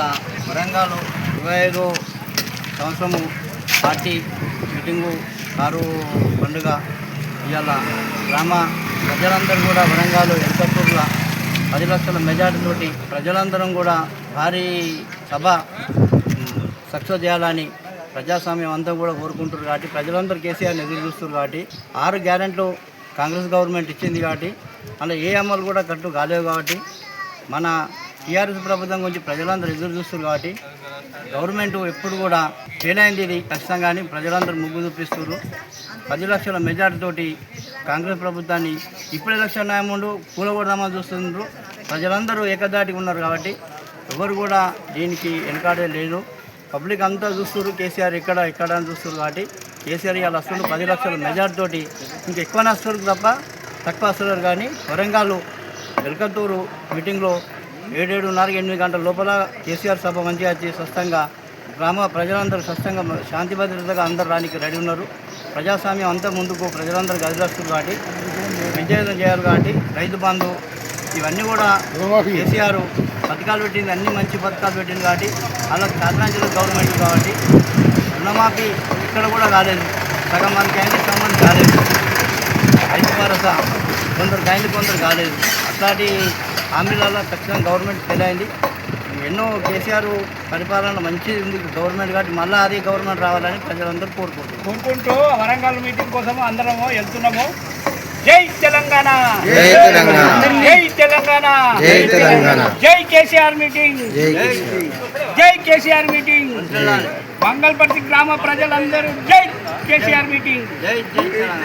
ఇలా వరంగల్ ఇరవై ఐదో సంవత్సరము పార్టీ మీటింగు కారు పండుగ ఇవాళ గ్రామ ప్రజలందరూ కూడా వరంగల్ ఎనకట్టూరుల పది లక్షల మెజార్టీతోటి ప్రజలందరం కూడా భారీ సభ సక్సెస్ చేయాలని ప్రజాస్వామ్యం అంతా కూడా కోరుకుంటారు కాబట్టి ప్రజలందరూ కేసీఆర్ని ఎదురు చూస్తారు కాబట్టి ఆరు గ్యారెంట్లు కాంగ్రెస్ గవర్నమెంట్ ఇచ్చింది కాబట్టి అలా ఏ అమలు కూడా కట్టు కాలేవు కాబట్టి మన టీఆర్ఎస్ ప్రభుత్వం గురించి ప్రజలందరూ ఎదురు చూస్తారు కాబట్టి గవర్నమెంట్ ఎప్పుడు కూడా ఫెయిల్ అయింది ఇది ఖచ్చితంగా ప్రజలందరూ ముగ్గు చూపిస్తున్నారు. పది లక్షల మెజార్టీతోటి కాంగ్రెస్ ప్రభుత్వాన్ని ఇప్పుడు ఎలక్షన్ న్యాయముండు కూలగొడదామని చూస్తున్నారు. ప్రజలందరూ ఏకదాటిగా ఉన్నారు కాబట్టి ఎవరు కూడా దీనికి వెనకాడే లేదు. పబ్లిక్ అంతా చూస్తున్నారు కేసీఆర్ ఇక్కడ ఇక్కడ అని చూస్తున్నారు కాబట్టి కేసీఆర్ ఇవాళ వస్తున్నారు. పది లక్షల మెజార్టీతోటి ఇంకా ఎక్కువ వస్తారు తప్ప తక్కువ వస్తున్నారు కానీ వరంగల్ వెల్కత్తూరు మీటింగ్లో ఏడేడున్నర ఎనిమిది గంటల లోపల కేసీఆర్ సభ మంచిగా వచ్చి స్వస్థంగా గ్రామ ప్రజలందరూ స్వస్థంగా శాంతి భద్రతగా అందరూ రానికి రెడీ ఉన్నారు. ప్రజాస్వామ్యం అంతా ముందుకు ప్రజలందరూ గదిలేస్తున్నారు కాబట్టి విజయం చేయాలి కాబట్టి రైతు బంధు ఇవన్నీ కూడా కేసీఆర్ పథకాలు పెట్టింది అన్ని మంచి పథకాలు పెట్టింది కాబట్టి అలా కాకినాడ గవర్నమెంట్ కాబట్టి రుణమాఫీ ఇక్కడ కూడా కాలేదు. సగం మంది కాయలు సగం మంది కాలేదు. రైతు భరోసా కొందరు కాయలు కొందరు కాలేదు. అట్లాంటి హామీలలో ఖచ్చితంగా గవర్నమెంట్ ఫెయిల్ అయింది. ఎన్నో కేసీఆర్ పరిపాలన మంచిది ఉంది. గవర్నమెంట్ కాబట్టి మళ్ళీ అదే గవర్నమెంట్ రావాలని ప్రజలందరూ కోరుకుంటున్నారు. కోరుకుంటూ వరంగల్ మీటింగ్ కోసం అందరము వెళ్తున్నాము. జై తెలంగాణ! జై తెలంగాణ! జై తెలంగాణ! జై తెలంగాణ! జై కేసీఆర్ మీటింగ్! జై కేసీఆర్ మీటింగ్! జై! మంగళపర్తి గ్రామ ప్రజలందరూ జై కేసీఆర్ మీటింగ్! జై జై తెలంగాణ!